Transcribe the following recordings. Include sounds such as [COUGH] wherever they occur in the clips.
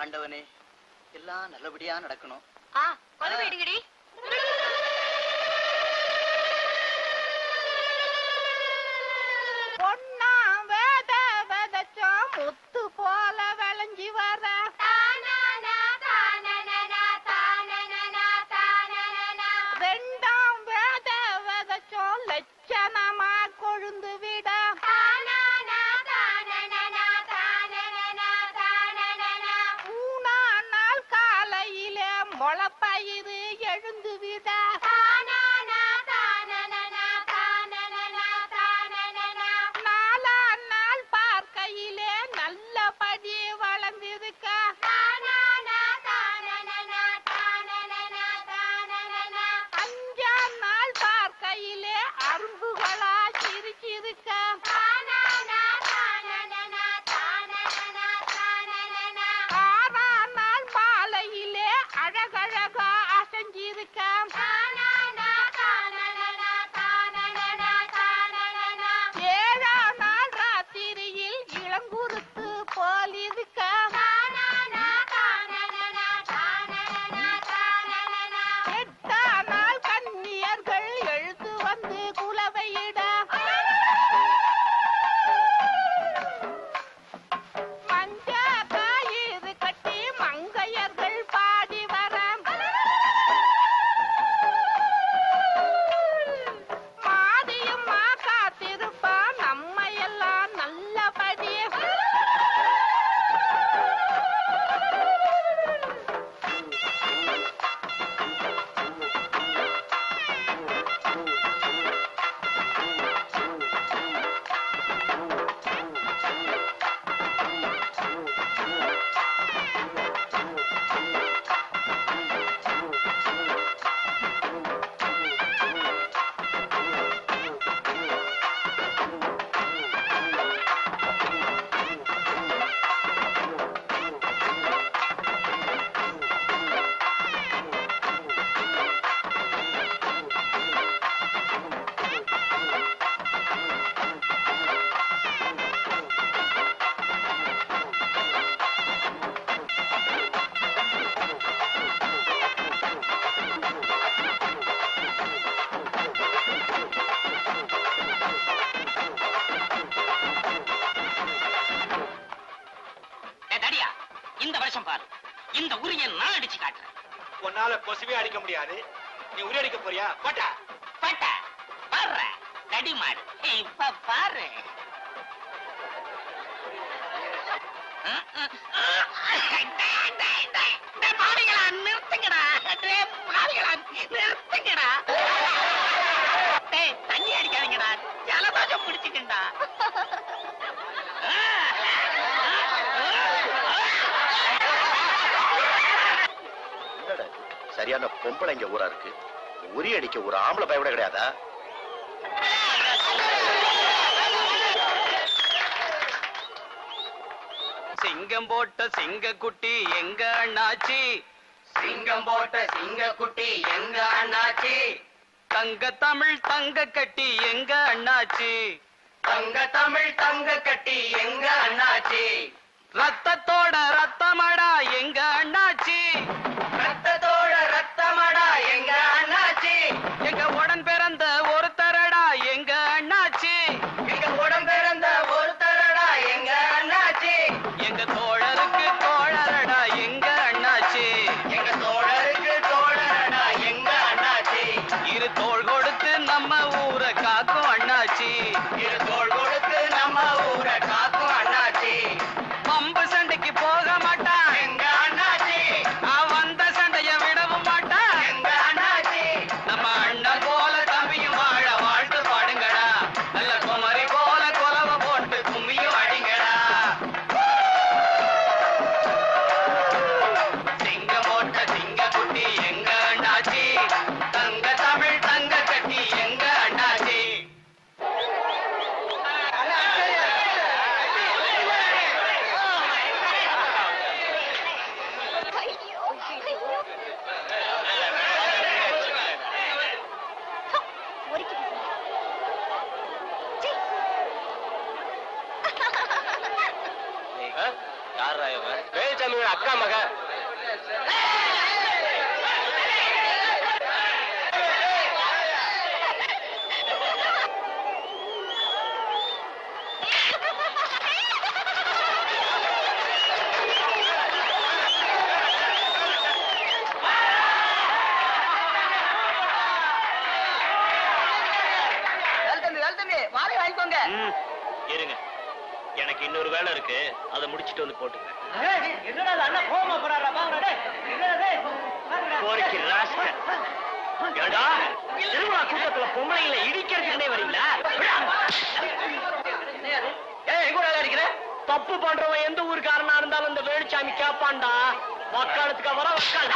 ஆண்டவனே எல்லாம் நல்லபடியா நடக்கணும். ஆ கொலை வீடுங்கடி உரிய நான் அடிச்சு காட்டுறேன். உன்னால கொசுவே அடிக்க முடியாது. நீ உரி அடிக்க போறியா? போட்டா. பட்ட. பாரு தடி மாடு. இப்ப பாரு. பாவிகளா, நிறுத்துங்கடா பாவிகளா, நிறுத்துங்கடா தண்ணி அடிக்காதீங்கடா. ஜலதோஷம் பிடிச்சிக்கண்டா என்னடா இது? சரியான பொம்பளைங்க ஊரா இருக்கு. உரி அடிக்க ஒரு ஆம்பளை பய விட கிடையாதா? சிங்கம் போட்ட சிங்கக்குட்டி எங்க அண்ணாச்சி? சிங்கம் போட்ட சிங்கக்குட்டி எங்க அண்ணாச்சி? தங்க தமிழ் தங்க கட்டி எங்க அண்ணாச்சி? தங்க தமிழ் தங்க கட்டி எங்க அண்ணாச்சி? ரத்தத்தோட ரத்தமடா எங்க அண்ணாச்சி? ரத்தத்தோட आपका मगर எனக்கு இன்னொரு வேலை இருக்கு. அதை முடிச்சிட்டு வந்து கோரிக்கை திருவிழா கூட்டத்துல பொம்பளைங்களை வரீங்களா? அடிக்கிற தப்பு பண்றவன் எந்த ஊருக்காரனா இருந்தாலும் இந்த வேலுச்சாமி கேப்பான்டா. வக்காலத்துக்கு வர வக்கால்.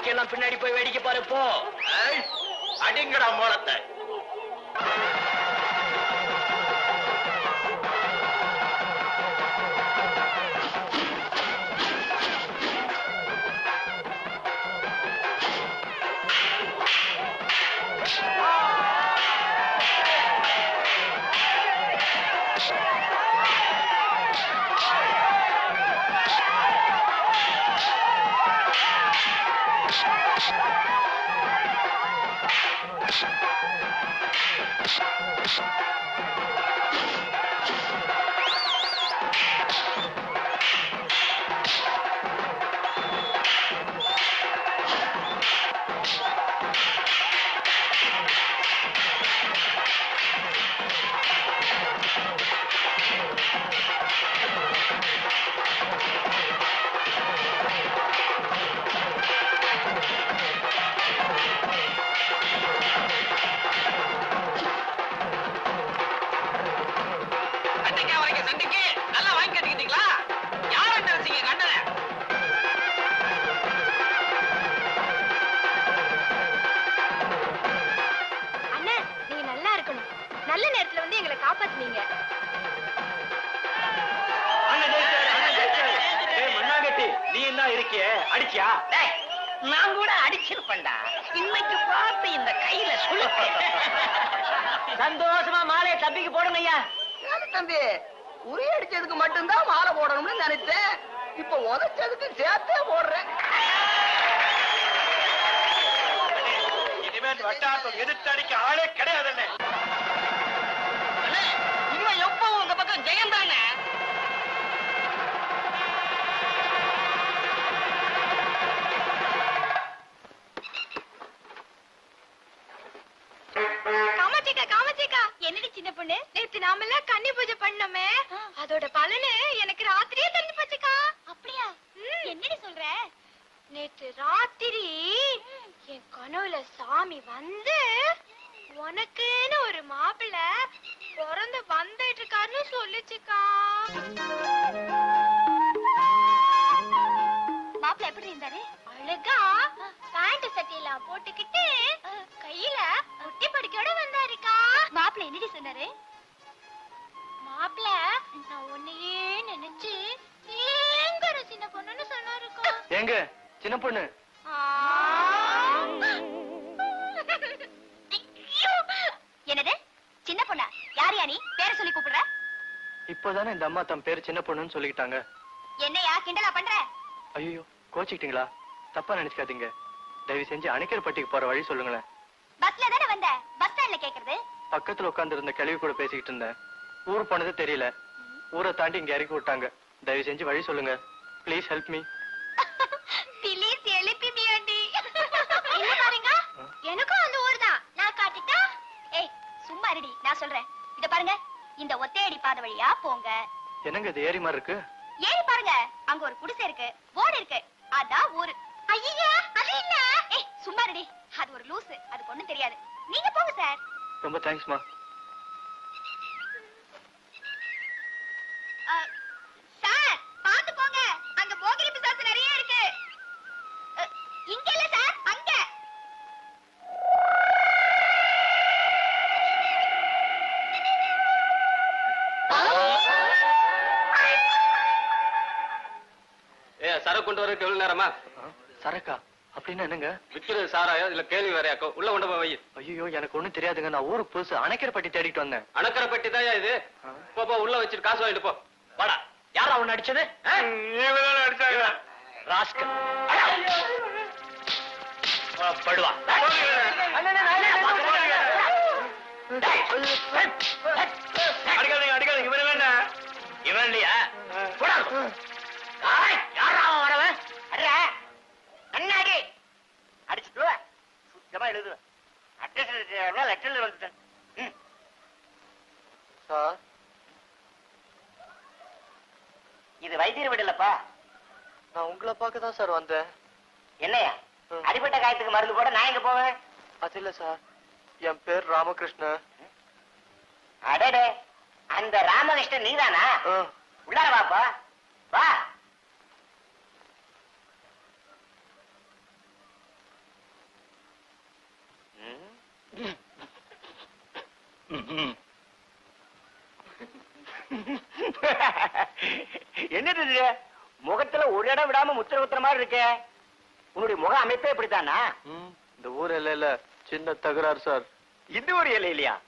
பாக்கி எல்லாம் பின்னாடி போய் வேடிக்கை பாரு போ. அடிங்கடா மோளத்தை. சந்தோஷமா மாலையை தம்பிக்கு போடுங்க ஐயா தம்பி? உரி அடிச்சதுக்கு மட்டும்தான் மாலை போடணும்னு நினைச்சேன். இப்ப உதைச்சதுக்கு சேர்த்தே போடுறேன். இனிமே இந்த வட்டாரத்தில் எதிர்த்து அடிக்க ஆளே கிடையாதுன்னு பொண்ணு நேத்து நாமெல்லாம் கன்னி பூஜை பண்ணோமே. அதோட பலனு எனக்கு ராத்திரியே தெரிஞ்சு போச்சுக்கா. அப்படியா? என்னடி சொல்ற? நேத்து ராத்திரி என் கனவுல சாமி வந்து உனக்குன்னு ஒரு மாப்பிள்ளை பிறந்து வந்துட்டு இருக்காருன்னு சொல்லுச்சுக்கா. மாப்பிள்ளை எப்படி இருந்தாரு? அழகா பேண்ட் சட்டையெல்லாம் போட்டுக்கிட்டு கையில குட்டி படிக்கையோட மாப்பிள்ளை என்னடி சொன்னாரு? மாப்பிள்ளை நான் உன்னையே நினைச்சு ஏங்குற சின்ன பொண்ணுன்னு சொன்னாருக்கா. எங்க சின்ன பொண்ணு? என்னது? சின்ன பொண்ணா? யார் யா நீ? பேரை சொல்லி கூப்பிடுற? இப்பதானே இந்த அம்மா தம் பேரு சின்ன பொண்ணுன்னு சொல்லிக்கிட்டாங்க. என்னையா கிண்டலா பண்ற? ஐயோ கோச்சிக்கிட்டீங்களா? தப்பா நினைச்சுக்காதீங்க. தயவு செஞ்சு அணைக்கர்பட்டிக்கு போற வழி சொல்லுங்களேன். பஸ்ல தானே வந்த? பஸ் ஸ்டாண்ட்ல கேக்குறது பக்கத்துல உட்கார்ந்து இருந்த கிழவி கூட பேசிக்கிட்டு இருந்தேன். ஊர் போனது தெரியல. ஊரை தாண்டி இங்க இறக்கி விட்டாங்க. தயவு செஞ்சு வழி சொல்லுங்க. ப்ளீஸ் ஹெல்ப் மீ பிளீஸ் எழுப்பி மியாண்டி பாருங்க. எனக்கும் அந்த ஊர் தான். நான் காட்டிட்டா? ஏய் சும்மா இருடி. நான் சொல்றேன். இத பாருங்க. இந்த ஒத்தையடி பாதை வழியா போங்க. என்னங்க இது ஏரி மாதிரி இருக்கு? ஏறி பாருங்க. அங்க ஒரு குடிசை இருக்கு. போர்டு இருக்கு. அதான் ஊரு. ஐயா அது இல்ல. ஏய் சும்மா இருடி. அது ஒரு லூசு. அதுக்கு ஒண்ணும் தெரியாது. நீங்க போங்க சார். ரொம்ப தேங்க்ஸ்மா. பாத்து போங்க. அங்க போகிரி நிறைய இருக்கு. இங்க கொண்டு வரக்கு எவ்வளவு நேரமா? சரக்கா? அப்படின்னா என்னங்க விக்கிறது சாராயா இல்ல கேள்வி வேறையாக்கோ உள்ள கொண்டு போய் வை ஐயோ எனக்கு ஒண்ணும் தெரியாதுங்க நான் ஊருக்கு புதுசு அணைக்கரப்பட்டி தேடிட்டு வந்தேன் அணக்கரை பெட்டி தான் இது போ போ உள்ள வச்சுட்டு காசு வாங்கிட்டு போ வாடா யாரா அவன் அடிச்சது அடிச்சாங்க ராஸ்கல் படுவா அடிக்காதீங்க அடிக்காதீங்க இவரு வேண்டாம் இவன் இல்லையா சுத்தமா எழுது அட்ரஸ் லெட்டர்ல வந்துட்டேன். சார். இது வைத்தியர் வீடு இல்லப்பா. நான் உங்களை பார்க்க தான் சார் வந்தேன். என்னையா. அடிபட்ட காயத்துக்கு மருந்து போட நான் எங்க போவேன்? அது இல்ல சார். என் பேர் ராமகிருஷ்ணன். அடடே. அந்த ராமகிருஷ்ணன் நீதானா? உள்ளார வாப்பா. வா. [LAUGHS] என்னது இது? முகத்துல ஒரு இடம் விடாம முத்திர குத்துற மாதிரி இருக்கே. உன்னுடைய முக அமைப்பே இப்படித்தானா? இந்த ஊர் இல்ல சின்ன தகராறு சார். இந்த ஒரு இலை இல்லையா?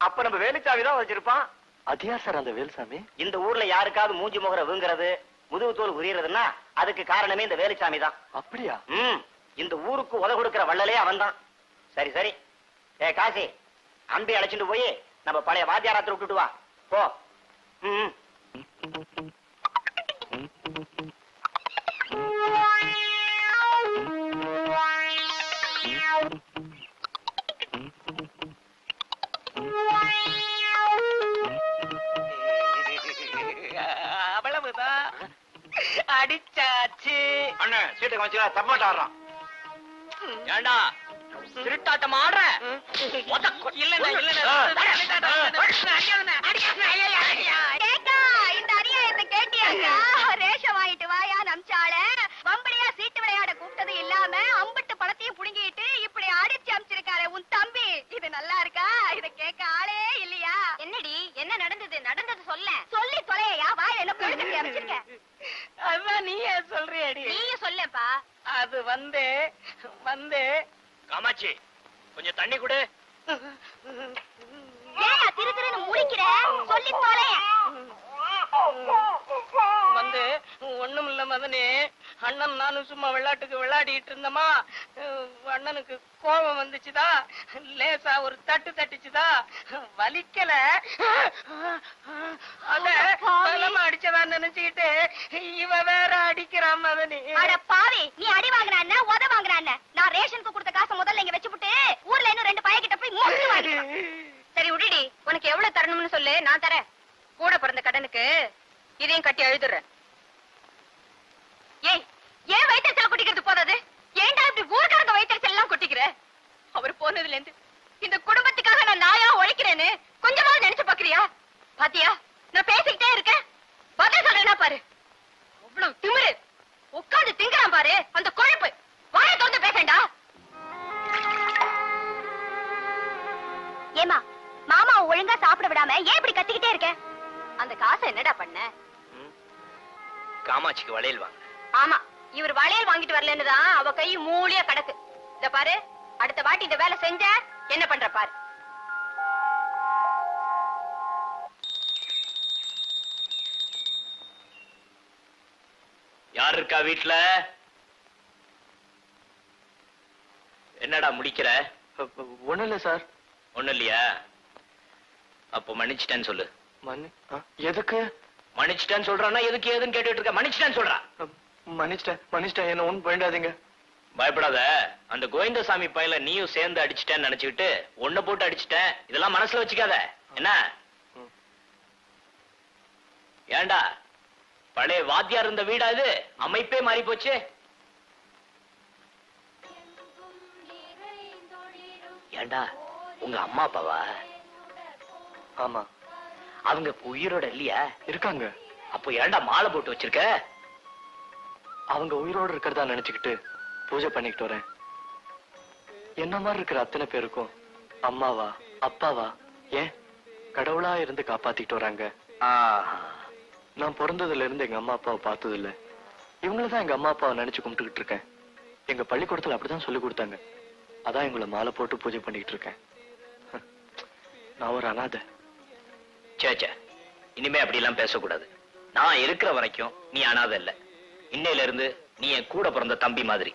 அப்ப நம்ம வேலுச்சாமி தான் வச்சிருப்பான். அது யார் சார் அந்த வேல்சாமி? இந்த ஊர்ல யாருக்காவது மூஞ்சி முகர வீங்குறது முதுகு தோல் உரியறதுன்னா அதுக்கு காரணமே இந்த வேலுச்சாமி தான். அப்படியா? ம். இந்த ஊருக்கு உத கொடுக்கிற வள்ளலே அவன்தான். சரி சரி. ஏ காசி அம்பி அழைச்சிட்டு போய் நம்ம பழைய வாத்தியாரத்தை விட்டுட்டு வா. போ. ம் அவ்வளவுதான். அடிச்சாச்சு. அண்ணன் சீட்டை வச்சுக்கா தப்பாட்ட ஆடுறான் ஏண்டா? திருட்டாட்டம் ஆடுற இல்லண்ணா கேக்கா இந்த அநியாயத்தை கேட்டியாக்கா? ரேஷன் வாங்கிட்டு வாயா நம்சால வம்படியா சீட்டு விளையாட கூப்பிட்டது இல்லாம அம்பிட்டு பணத்தையும் புடுங்கிட்டு இப்படி அடிச்சு அமிச்சிருக்காரு உன் தம்பி. இது நல்லா இருக்கா? இத கேட்க ஆளே இல்லையா? என்னடி என்ன நடந்தது? நடந்தது சொல்ல. சொல்லி தொலையா வாயில என்ன பொழுது அமைச்சிருக்க? அதான் நீயே சொல்றியடி. நீயும் சொல்லப்பா. அது வந்து வந்து காமாட்சி கொஞ்சம் தண்ணி கொடு. ஏயா திரு திருன்னு முழிக்கிற சொல்லி தொலைய. வந்து ஒண்ணும் இல்ல மதனே. அண்ணன் நானும் சும்மா விளையாட்டுக்கு விளையாடிட்டு இருந்தோமா? அண்ணனுக்கு கோபம் வந்துச்சுதா? லேசா ஒரு தட்டு தட்டுச்சுதா? வலிக்கல. அத பலமா அடிச்சதா நினைச்சுக்கிட்டு இவ வேற அடிக்கிறான் மதனி. அட பாவி நீ அடி வாங்குற என்ன நான் ரேஷனுக்கு கொடுத்த காசை முதல்ல இங்க வச்சுப்புட்டு ஊர்ல இன்னும் ரெண்டு பையன்கிட்ட போய் மூணு வாங்கிக்கிறேன் சரி விடுடி உனக்கு எவ்வளவு தரணும்னு சொல்லு நான் தரேன். கூட பிறந்த கடனுக்கு இதையும் கட்டி அழுதுறேன். ஏய் ஏன் வயிற்றுச்சல குட்டிக்கிறது போதாது? ஏன்டா இப்படி ஊர்க்காரங்க வயிற்றுச்சல் எல்லாம் குட்டிக்கிற? அவர் போனதுல இருந்து இந்த குடும்பத்துக்காக நான் நாயா உழைக்கிறேன்னு கொஞ்சமாவது நினைச்சு பாக்குறியா? பாத்தியா? நான் பேசிக்கிட்டே இருக்கேன். பதில் சொல்றேன்னா பாரு. அவ்வளவு திமிரு. உட்கார்ந்து திங்கறான் பாரு. அந்த கொழுப்பு காமாட்சிக்கு வளையல் வாங்க. ஆமா இவர் வளையல் வாங்கிட்டு வரலன்னு தான் அவ கை மூலியா கிடக்கு. இத பாரு அடுத்த வாட்டி இந்த வேலை செஞ்ச என்ன பண்ற பாரு. யார் இருக்கா வீட்ல? என்னடா முடிக்கிற? ஒண்ணும் இல்ல சார். ஒண்ணு இல்லையா? அப்போ மன்னிச்சிட்டேன்னு சொல்லு. மன்னி எதுக்கு? மன்னிச்சிட்டேன்னு சொல்றான்னா எதுக்கு ஏதுன்னு கேட்டுட்டு இருக்க? மன்னிச்சிட்டேன்னு சொல்றா. அ, மன்னிச்சிட்டேன் மன்னிச்சிட்டேன். என்ன ஒண்ணும் வேண்டாதீங்க. பயப்படாத. அந்த கோவிந்தசாமி பையல நீயும் சேர்ந்து அடிச்சிட்டேன்னு நினைச்சுக்கிட்டு ஒண்ணு போட்டு அடிச்சிட்டேன். இதெல்லாம் மனசுல வச்சுக்காத. என்ன. ஏண்டா? பழைய வாத்தியார் இருந்த வீடா இது? அமைப்பே மாறி போச்சு. ஏண்டா? உங்க அம்மா அப்பாவா? ஆமா. அவங்க இப்ப உயிரோட இல்லையா? இருக்காங்க. அப்போ ஏன்டா மாலை போட்டு வச்சிருக்க? அவங்க உயிரோடு இருக்கிறதா நினைச்சுக்கிட்டு பூஜை பண்ணிக்கிட்டு வரேன். என்ன மாதிரி இருக்கிற அத்தனை பேருக்கும்? அம்மாவா அப்பாவா? ஏன்? கடவுளா இருந்து காப்பாத்திட்டு வராங்க. நான் பிறந்ததுல இருந்து எங்க அம்மா அப்பாவை பார்த்தது இல்ல இவங்கள தான் எங்க அம்மா அப்பாவை நினைச்சு கும்பிட்டுக்கிட்டு இருக்கேன். எங்க பள்ளிக்கூடத்துல அப்படிதான் சொல்லி கொடுத்தாங்க. அதான் இவங்கள மாலை போட்டு பூஜை பண்ணிக்கிட்டு இருக்கேன். நான் ஒரு அனாதை. சே சே இனிமே அப்படி எல்லாம் பேசக்கூடாது. நான் இருக்கிற வரைக்கும் நீ அனாதை இல்ல இன்னையில இருந்து நீ என் கூட பிறந்த தம்பி மாதிரி.